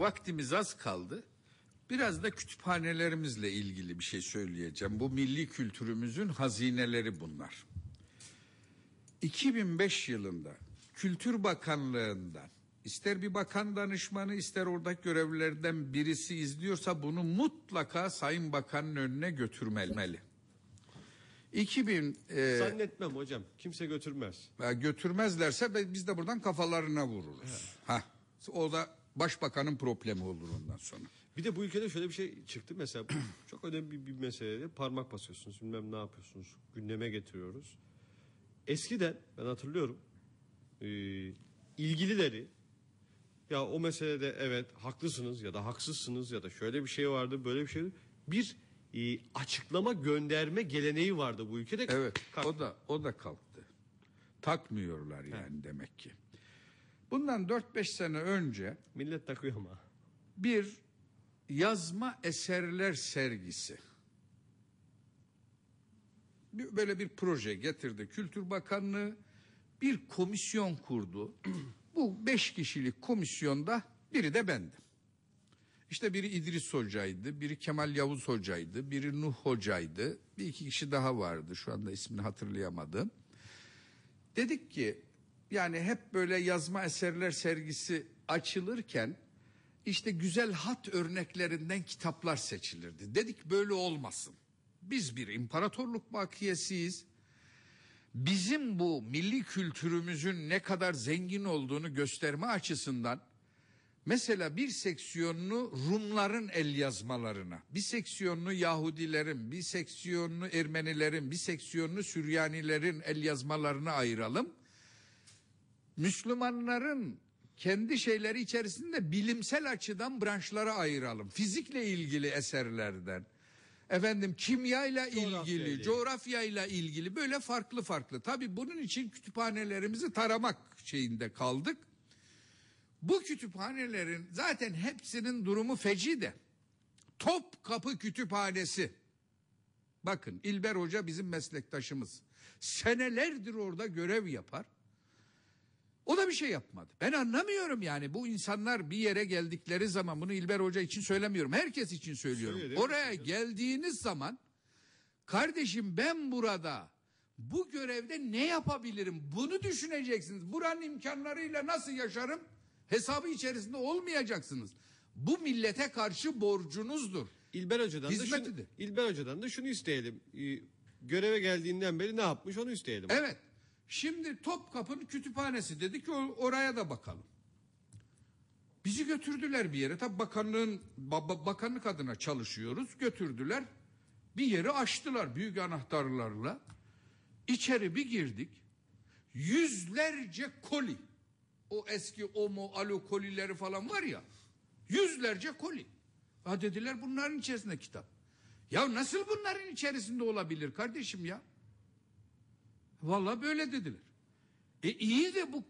Vaktimiz az kaldı. Biraz da kütüphanelerimizle ilgili bir şey söyleyeceğim. Bu milli kültürümüzün hazineleri bunlar. 2005 yılında Kültür Bakanlığı'ndan ister bir bakan danışmanı ister oradaki görevlilerden birisi izliyorsa bunu mutlaka Sayın Bakan'ın önüne götürmeli. 2000 e, Zannetmem hocam. Kimse götürmez. ya götürmezlerse be- biz de buradan kafalarına vururuz. Ha, o da başbakanın problemi olur ondan sonra. Bir de bu ülkede şöyle bir şey çıktı. Mesela çok önemli bir, bir meselede parmak basıyorsunuz. Bilmem ne yapıyorsunuz. Gündeme getiriyoruz. Eskiden ben hatırlıyorum. e, ilgilileri ya o meselede evet haklısınız ya da haksızsınız ya da şöyle bir şey vardı böyle bir şey bir e, açıklama gönderme geleneği vardı bu ülkede. Evet, Kalktı. o da o da kalktı. Takmıyorlar yani demek ki. Bundan 4-5 sene önce Millet takıyor ama. bir yazma eserler sergisi. Böyle bir proje getirdi Kültür Bakanlığı. Bir komisyon kurdu. Bu beş kişilik komisyonda biri de bendim. İşte biri İdris Hoca'ydı, biri Kemal Yavuz Hoca'ydı, biri Nuh Hoca'ydı. Bir iki kişi daha vardı şu anda ismini hatırlayamadım. Dedik ki yani hep böyle yazma eserler sergisi açılırken işte güzel hat örneklerinden kitaplar seçilirdi. Dedik böyle olmasın. Biz bir imparatorluk bakiyesiyiz. Bizim bu milli kültürümüzün ne kadar zengin olduğunu gösterme açısından mesela bir seksiyonunu Rumların el yazmalarına, bir seksiyonunu Yahudilerin, bir seksiyonunu Ermenilerin, bir seksiyonunu Süryanilerin el yazmalarına ayıralım. Müslümanların kendi şeyleri içerisinde bilimsel açıdan branşlara ayıralım. Fizikle ilgili eserlerden. Efendim kimyayla Coğrafyayla ilgili, ilgili. coğrafyayla ilgili böyle farklı farklı. Tabii bunun için kütüphanelerimizi taramak şeyinde kaldık. Bu kütüphanelerin zaten hepsinin durumu feci de. Topkapı Kütüphanesi. Bakın İlber Hoca bizim meslektaşımız. Senelerdir orada görev yapar. O da bir şey yapmadı. Ben anlamıyorum yani bu insanlar bir yere geldikleri zaman bunu İlber Hoca için söylemiyorum. Herkes için söylüyorum. Söyle, değil mi? Oraya geldiğiniz zaman kardeşim ben burada bu görevde ne yapabilirim? Bunu düşüneceksiniz. Buranın imkanlarıyla nasıl yaşarım? Hesabı içerisinde olmayacaksınız. Bu millete karşı borcunuzdur. İlber Hoca'dan da şunu, Hizmetidir. İlber Hoca'dan da şunu isteyelim. Ee, göreve geldiğinden beri ne yapmış onu isteyelim. Evet. Şimdi Topkapı'nın kütüphanesi dedik ki oraya da bakalım. Bizi götürdüler bir yere. Tabii bakanlığın ba- ba- bakanlık adına çalışıyoruz. Götürdüler. Bir yeri açtılar büyük anahtarlarla. İçeri bir girdik. Yüzlerce koli. O eski omo alo kolileri falan var ya. Yüzlerce koli. Ha dediler bunların içerisinde kitap. Ya nasıl bunların içerisinde olabilir kardeşim ya? Vallahi böyle dediler. E iyi de bu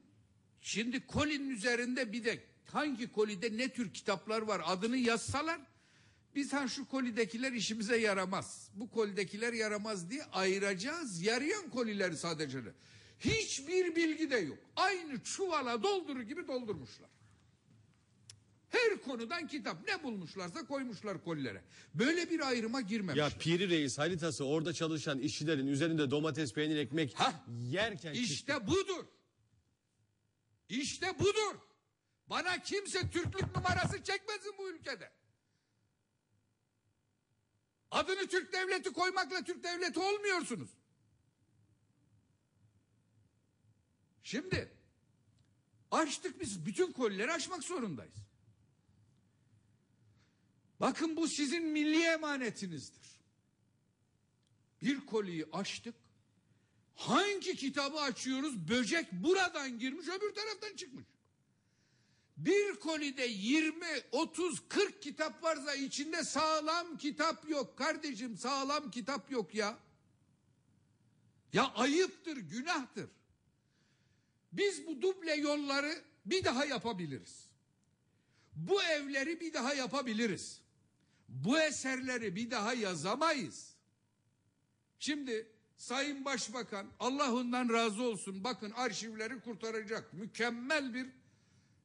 şimdi kolinin üzerinde bir de hangi kolide ne tür kitaplar var adını yazsalar biz ha şu kolidekiler işimize yaramaz. Bu kolidekiler yaramaz diye ayıracağız. Yarayan kolileri sadece. Hiçbir bilgi de yok. Aynı çuvala doldurur gibi doldurmuşlar. Her konudan kitap ne bulmuşlarsa koymuşlar kolilere. Böyle bir ayrıma girmemişler. Ya Piri Reis haritası orada çalışan işçilerin üzerinde domates, peynir, ekmek Ha, yerken İşte budur. İşte budur. Bana kimse Türklük numarası çekmesin bu ülkede. Adını Türk devleti koymakla Türk devleti olmuyorsunuz. Şimdi açtık biz bütün kolileri açmak zorundayız. Bakın bu sizin milli emanetinizdir. Bir koliyi açtık. Hangi kitabı açıyoruz? Böcek buradan girmiş öbür taraftan çıkmış. Bir kolide 20, 30, 40 kitap varsa içinde sağlam kitap yok. Kardeşim sağlam kitap yok ya. Ya ayıptır, günahtır. Biz bu duble yolları bir daha yapabiliriz. Bu evleri bir daha yapabiliriz. Bu eserleri bir daha yazamayız. Şimdi Sayın Başbakan Allah ondan razı olsun bakın arşivleri kurtaracak mükemmel bir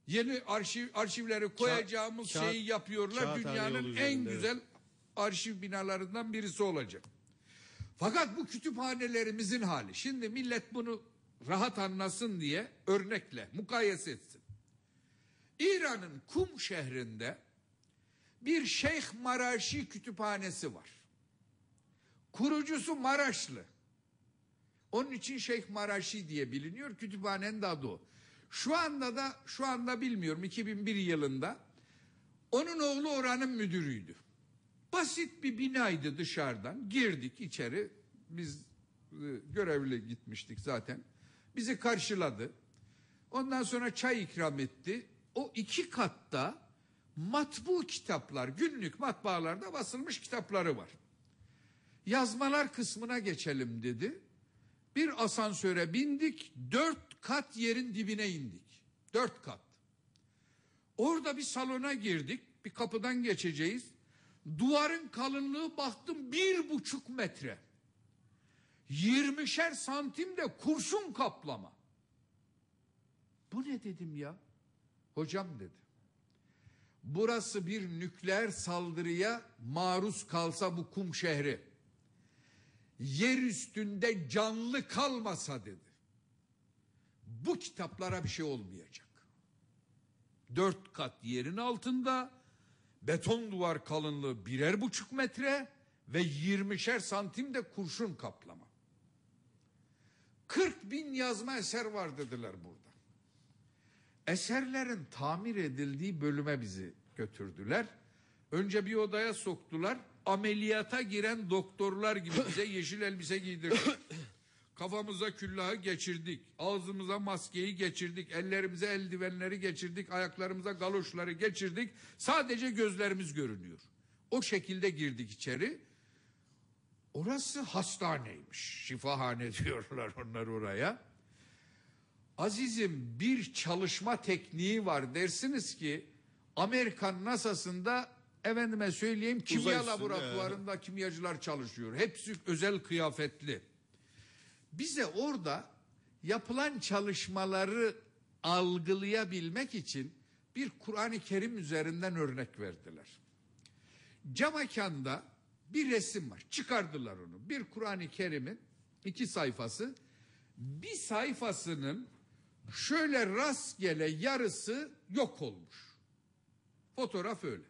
Yeni arşiv arşivleri koyacağımız kağıt- şeyi yapıyorlar. Dünyanın en üzerinde, güzel arşiv binalarından birisi olacak. Fakat bu kütüphanelerimizin hali. Şimdi millet bunu rahat anlasın diye örnekle mukayese etsin. İran'ın Kum şehrinde bir Şeyh Maraşi kütüphanesi var. Kurucusu Maraşlı. Onun için Şeyh Maraşi diye biliniyor. Kütüphanenin de adı o. Şu anda da şu anda bilmiyorum 2001 yılında onun oğlu oranın müdürüydü. Basit bir binaydı dışarıdan. Girdik içeri. Biz e, görevli gitmiştik zaten. Bizi karşıladı. Ondan sonra çay ikram etti. O iki katta matbu kitaplar, günlük matbaalarda basılmış kitapları var. Yazmalar kısmına geçelim dedi. Bir asansöre bindik, dört kat yerin dibine indik. Dört kat. Orada bir salona girdik, bir kapıdan geçeceğiz. Duvarın kalınlığı baktım bir buçuk metre. Yirmişer santim de kurşun kaplama. Bu ne dedim ya? Hocam dedi. Burası bir nükleer saldırıya maruz kalsa bu kum şehri. Yer üstünde canlı kalmasa dedi. Bu kitaplara bir şey olmayacak. Dört kat yerin altında beton duvar kalınlığı birer buçuk metre ve yirmişer santim de kurşun kaplama. 40 bin yazma eser var dediler burada. Eserlerin tamir edildiği bölüme bizi götürdüler. Önce bir odaya soktular. Ameliyata giren doktorlar gibi bize yeşil elbise giydirdiler. Kafamıza küllahı geçirdik. Ağzımıza maskeyi geçirdik. Ellerimize eldivenleri geçirdik. Ayaklarımıza galoşları geçirdik. Sadece gözlerimiz görünüyor. O şekilde girdik içeri. Orası hastaneymiş. Şifahane diyorlar onlar oraya. Azizim bir çalışma tekniği var dersiniz ki Amerikan NASA'sında efendime söyleyeyim kimya laboratuvarında kimyacılar çalışıyor. Hepsi özel kıyafetli. Bize orada yapılan çalışmaları algılayabilmek için bir Kur'an-ı Kerim üzerinden örnek verdiler. Camekanda bir resim var. Çıkardılar onu. Bir Kur'an-ı Kerim'in iki sayfası. Bir sayfasının şöyle rastgele yarısı yok olmuş. Fotoğraf öyle.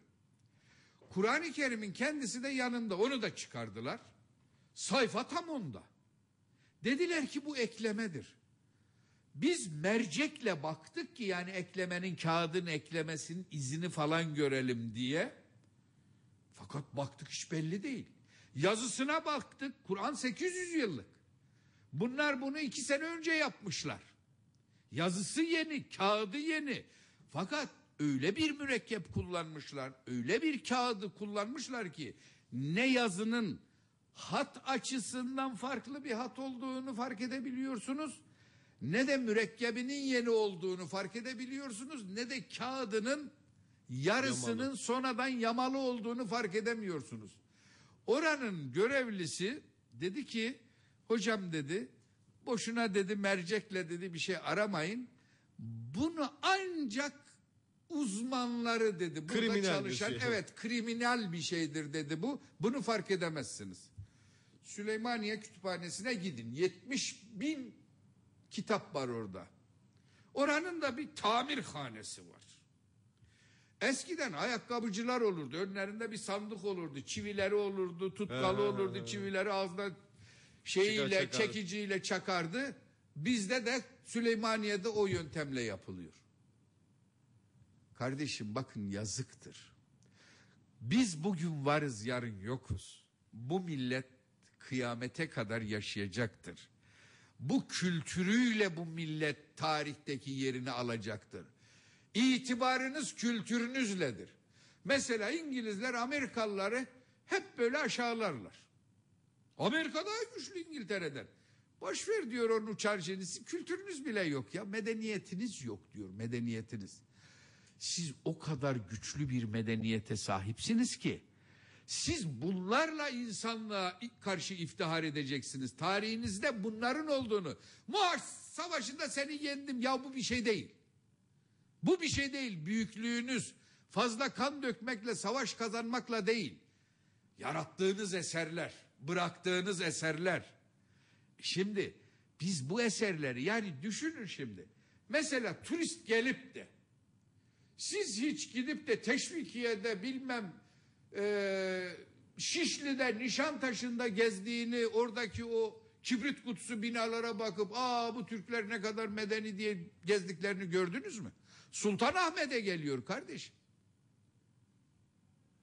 Kur'an-ı Kerim'in kendisi de yanında. Onu da çıkardılar. Sayfa tam onda. Dediler ki bu eklemedir. Biz mercekle baktık ki yani eklemenin kağıdın eklemesinin izini falan görelim diye. Fakat baktık hiç belli değil. Yazısına baktık. Kur'an 800 yıllık. Bunlar bunu iki sene önce yapmışlar. Yazısı yeni, kağıdı yeni. Fakat öyle bir mürekkep kullanmışlar, öyle bir kağıdı kullanmışlar ki ne yazının hat açısından farklı bir hat olduğunu fark edebiliyorsunuz. Ne de mürekkebinin yeni olduğunu fark edebiliyorsunuz. Ne de kağıdının yarısının Yamalı. sonradan yamalı olduğunu fark edemiyorsunuz. Oranın görevlisi dedi ki hocam dedi boşuna dedi mercekle dedi bir şey aramayın. Bunu ancak uzmanları dedi. Burada Kriminal çalışan şey. evet kriminal bir şeydir dedi bu. Bunu fark edemezsiniz. Süleymaniye Kütüphanesi'ne gidin. 70 bin kitap var orada. Oranın da bir tamirhanesi var. Eskiden ayakkabıcılar olurdu. Önlerinde bir sandık olurdu. Çivileri olurdu, tutkalı olurdu. Çivileri ağzına şeyiyle, çekiciyle çakardı. Bizde de Süleymaniye'de o yöntemle yapılıyor. Kardeşim bakın yazıktır. Biz bugün varız yarın yokuz. Bu millet kıyamete kadar yaşayacaktır. Bu kültürüyle bu millet tarihteki yerini alacaktır. İtibarınız kültürünüzledir. Mesela İngilizler Amerikalıları hep böyle aşağılarlar. Amerika daha güçlü İngiltere'den. Boş ver diyor onun uçar jenisi. Kültürünüz bile yok ya. Medeniyetiniz yok diyor medeniyetiniz. Siz o kadar güçlü bir medeniyete sahipsiniz ki siz bunlarla insanlığa karşı iftihar edeceksiniz. Tarihinizde bunların olduğunu. Muhaç savaşında seni yendim ya bu bir şey değil. Bu bir şey değil. Büyüklüğünüz fazla kan dökmekle, savaş kazanmakla değil. Yarattığınız eserler, bıraktığınız eserler. Şimdi biz bu eserleri yani düşünün şimdi. Mesela turist gelip de siz hiç gidip de Teşvikiye'de bilmem eee Şişli'de Nişantaşı'nda gezdiğini oradaki o kibrit kutusu binalara bakıp aa bu Türkler ne kadar medeni diye gezdiklerini gördünüz mü? Sultanahmet'e geliyor kardeşim.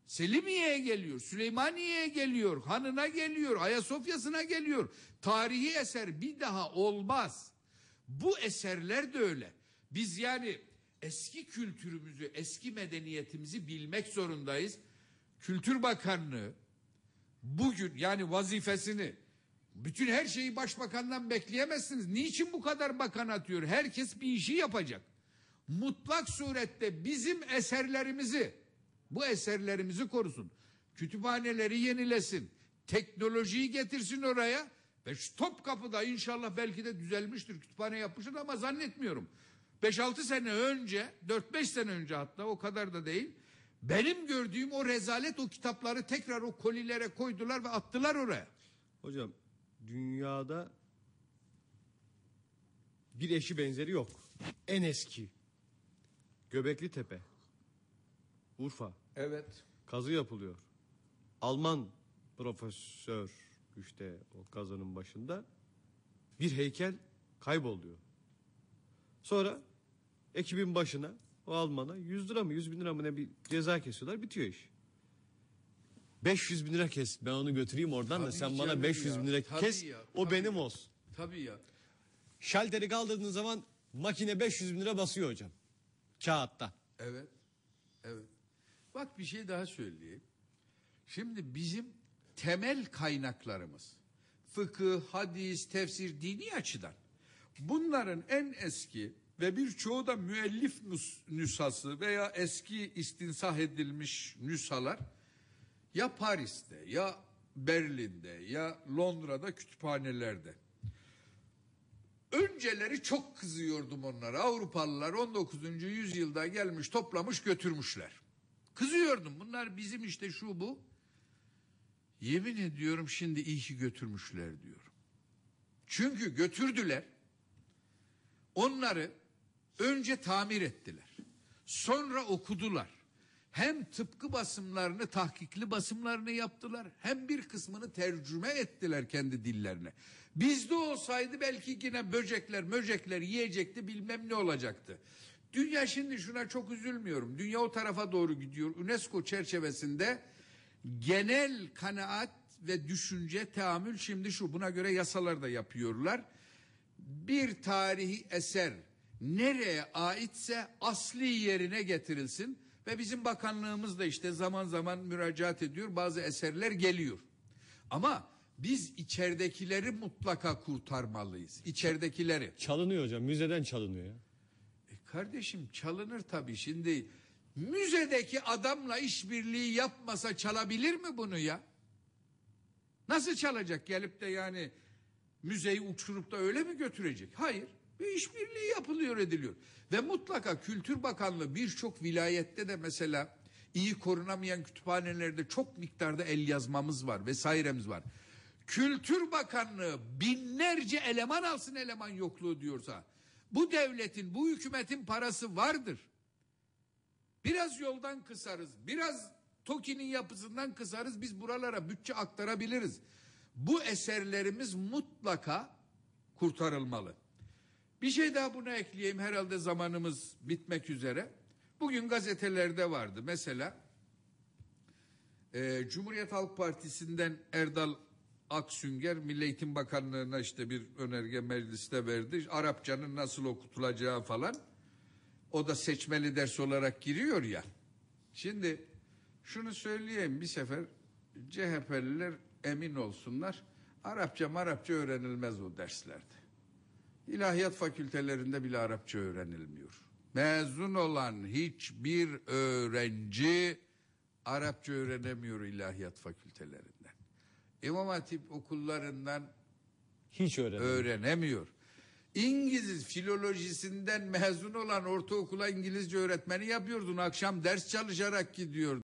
Selimiye'ye geliyor, Süleymaniye'ye geliyor, Hanı'na geliyor, Ayasofya'sına geliyor. Tarihi eser bir daha olmaz. Bu eserler de öyle. Biz yani eski kültürümüzü, eski medeniyetimizi bilmek zorundayız. Kültür Bakanlığı bugün yani vazifesini bütün her şeyi başbakandan bekleyemezsiniz. Niçin bu kadar bakan atıyor? Herkes bir işi yapacak. Mutlak surette bizim eserlerimizi, bu eserlerimizi korusun. Kütüphaneleri yenilesin. Teknolojiyi getirsin oraya. Ve şu Topkapı'da inşallah belki de düzelmiştir. Kütüphane yapmıştır ama zannetmiyorum. 5-6 sene önce, 4-5 sene önce hatta o kadar da değil. Benim gördüğüm o rezalet o kitapları tekrar o kolilere koydular ve attılar oraya. Hocam dünyada bir eşi benzeri yok. En eski. Göbekli Tepe. Urfa. Evet. Kazı yapılıyor. Alman profesör işte o kazanın başında bir heykel kayboluyor. Sonra ekibin başına o Alman'a 100 lira mı 100 bin lira mı ne bir ceza kesiyorlar bitiyor iş. 500 bin lira kes ben onu götüreyim oradan da Tabii sen bana canım 500 ya, bin lira tabii kes ya, o tabii benim ya. olsun. Tabii ya. Şalteri kaldırdığın zaman makine 500 bin lira basıyor hocam. Kağıtta. Evet. Evet. Bak bir şey daha söyleyeyim. Şimdi bizim temel kaynaklarımız fıkıh, hadis, tefsir, dini açıdan bunların en eski ve birçoğu da müellif nüs- nüshası veya eski istinsah edilmiş nüshalar ya Paris'te ya Berlin'de ya Londra'da kütüphanelerde. Önceleri çok kızıyordum onlara. Avrupalılar 19. yüzyılda gelmiş toplamış götürmüşler. Kızıyordum bunlar bizim işte şu bu. Yemin ediyorum şimdi iyi ki götürmüşler diyorum. Çünkü götürdüler. Onları önce tamir ettiler. Sonra okudular. Hem tıpkı basımlarını, tahkikli basımlarını yaptılar. Hem bir kısmını tercüme ettiler kendi dillerine. Bizde olsaydı belki yine böcekler, möcekler yiyecekti bilmem ne olacaktı. Dünya şimdi şuna çok üzülmüyorum. Dünya o tarafa doğru gidiyor. UNESCO çerçevesinde genel kanaat ve düşünce teamül şimdi şu. Buna göre yasalar da yapıyorlar bir tarihi eser nereye aitse asli yerine getirilsin ve bizim bakanlığımız da işte zaman zaman müracaat ediyor bazı eserler geliyor. Ama biz içeridekileri mutlaka kurtarmalıyız. İçeridekileri. Çalınıyor hocam müzeden çalınıyor ya. E kardeşim çalınır tabii şimdi. Müzedeki adamla işbirliği yapmasa çalabilir mi bunu ya? Nasıl çalacak gelip de yani müzeyi uçurup da öyle mi götürecek? Hayır. Bir işbirliği yapılıyor ediliyor. Ve mutlaka Kültür Bakanlığı birçok vilayette de mesela iyi korunamayan kütüphanelerde çok miktarda el yazmamız var vesairemiz var. Kültür Bakanlığı binlerce eleman alsın eleman yokluğu diyorsa bu devletin bu hükümetin parası vardır. Biraz yoldan kısarız. Biraz TOKİ'nin yapısından kısarız. Biz buralara bütçe aktarabiliriz. Bu eserlerimiz mutlaka kurtarılmalı. Bir şey daha buna ekleyeyim. Herhalde zamanımız bitmek üzere. Bugün gazetelerde vardı. Mesela e, Cumhuriyet Halk Partisi'nden Erdal Aksünger Milli Eğitim Bakanlığı'na işte bir önerge mecliste verdi. Arapçanın nasıl okutulacağı falan. O da seçmeli ders olarak giriyor ya. Şimdi şunu söyleyeyim bir sefer CHP'liler emin olsunlar. Arapça marapça öğrenilmez o derslerde. İlahiyat fakültelerinde bile Arapça öğrenilmiyor. Mezun olan hiçbir öğrenci Arapça öğrenemiyor ilahiyat fakültelerinden. İmam Hatip okullarından Hiç öğrenmiyor. öğrenemiyor. İngiliz filolojisinden mezun olan ortaokula İngilizce öğretmeni yapıyordun. Akşam ders çalışarak gidiyordun.